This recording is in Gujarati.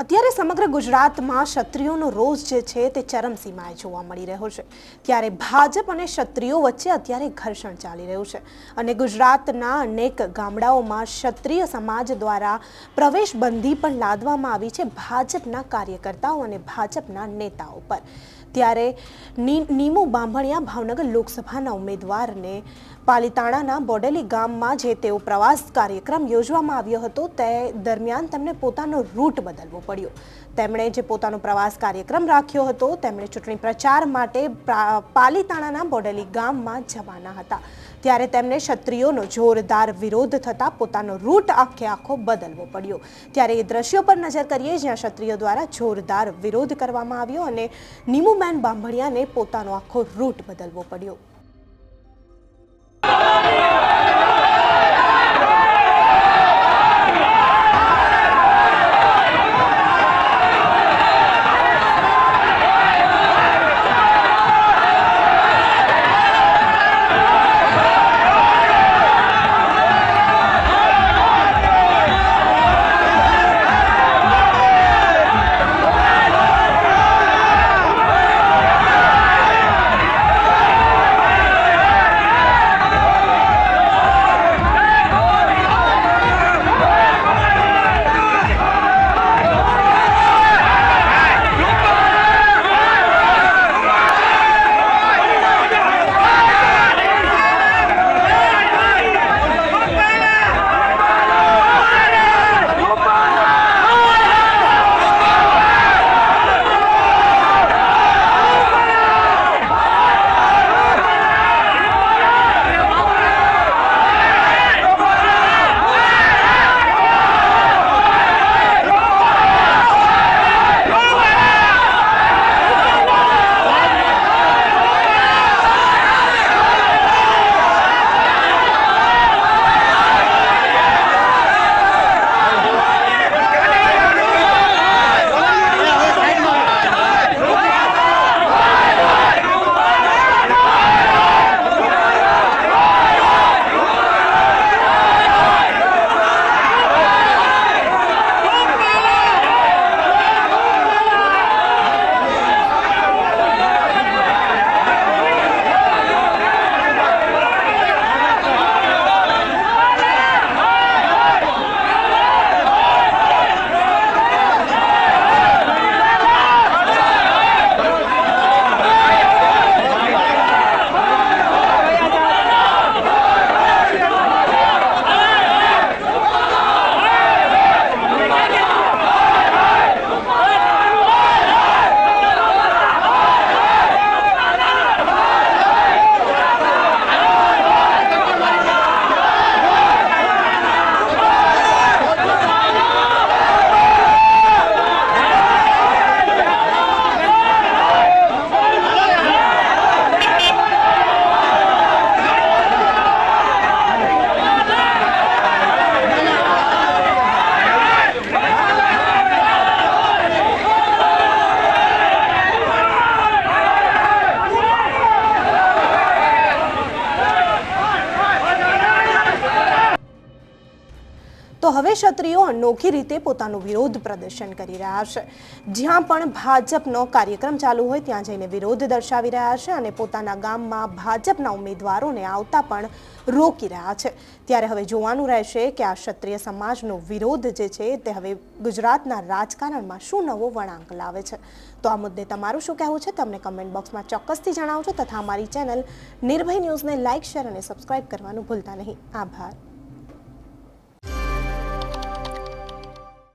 અત્યારે સમગ્ર ગુજરાતમાં ક્ષત્રિયોનો રોષ જે છે તે ચરમસીમાએ જોવા મળી રહ્યો છે. ત્યારે ભાજપ અને ક્ષત્રિયો વચ્ચે અત્યારે ઘર્ષણ ચાલી રહ્યું છે અને ગુજરાતના અનેક ગામડાઓમાં ક્ષત્રિય સમાજ દ્વારા પ્રવેશબંધી પણ લાદવામાં આવી છે ભાજપના કાર્યકર્તાઓ અને ભાજપના નેતાઓ પર. ત્યારે નીમુ બાંભણિયા ભાવનગર લોકસભાના ઉમેદવારને પાલીતાણાના બોડેલી ગામમાં જે તેઓ પ્રવાસ કાર્યક્રમ યોજવામાં આવ્યો હતો, તે દરમિયાન તેમને પોતાનો રૂટ બદલવો પડ્યો. તેમણે જે પોતાનો પ્રવાસ કાર્યક્રમ રાખ્યો હતો, તેમણે ચૂંટણી પ્રચાર માટે પાલીતાણાના બોડેલી ગામમાં જવાના હતા. ત્યારે તેમને ક્ષત્રિયોનો જોરદાર વિરોધ થતાં પોતાનો રૂટ આખે આખો બદલવો પડ્યો. ત્યારે એ દ્રશ્યો પર નજર કરીએ, જ્યાં ક્ષત્રિયો દ્વારા જોરદાર વિરોધ કરવામાં આવ્યો અને નીમુબેન બાંભણિયાને પોતાનો આખો રૂટ બદલવો પડ્યો. હવે ક્ષત્રિયો અનોખી રીતે પોતાનું વિરોધ પ્રદર્શન કરી રહ્યા છે. જ્યાં પણ ભાજપનો કાર્યક્રમ ચાલુ હોય ત્યાં જઈને વિરોધ દર્શાવી રહ્યા છે અને પોતાના ગામમાં ભાજપના ઉમેદવારોને આવતા પણ રોકી રહ્યા છે. ત્યારે હવે જોવાનું રહેશે કે આ ક્ષત્રિય સમાજનો વિરોધ જે છે તે હવે ગુજરાતના રાજકારણમાં શું નવો વળાંક લાવે છે. તો આ મુદ્દે તમારું શું કહેવું છે? તમને કમેન્ટ બોક્સમાં ચોક્કસથી જણાવજો તથા અમારી ચેનલ નિર્ભય ન્યૂઝને લાઇક, શેર અને સબસ્ક્રાઇબ કરવાનું ભૂલતા નહીં. આભાર.